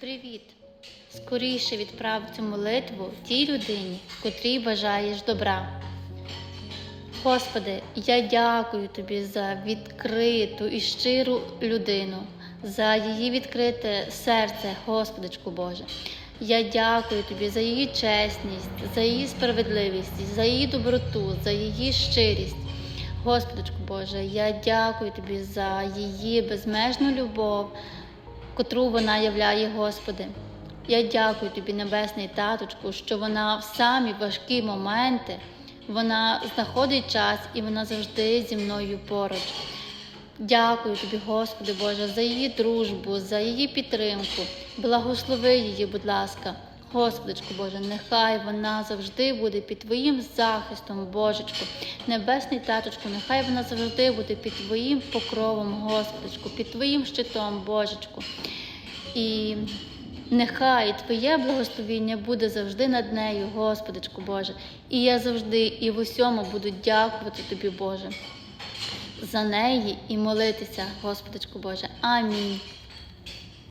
Привіт! Скоріше відправ цю молитву тій людині, котрій бажаєш добра. Господи, я дякую Тобі за відкриту і щиру людину, за її відкрите серце, Господичку Боже. Я дякую Тобі за її чесність, за її справедливість, за її доброту, за її щирість. Господичку Боже, я дякую Тобі за її безмежну любов, котру вона являє, Господи. Я дякую тобі, Небесний Таточку, що вона в самі важкі моменти вона знаходить час і вона завжди зі мною поруч. Дякую тобі, Господи Боже, за її дружбу, за її підтримку. Благослови її, будь ласка. Господичку Боже, нехай вона завжди буде під Твоїм захистом, Божечку. Небесний таточку, нехай вона завжди буде під Твоїм покровом, Господичку, під Твоїм щитом, Божечку. І нехай Твоє благословіння буде завжди над нею, Господичку Боже. І я завжди і в усьому буду дякувати Тобі, Боже, за неї і молитися, Господичку Боже. Амінь.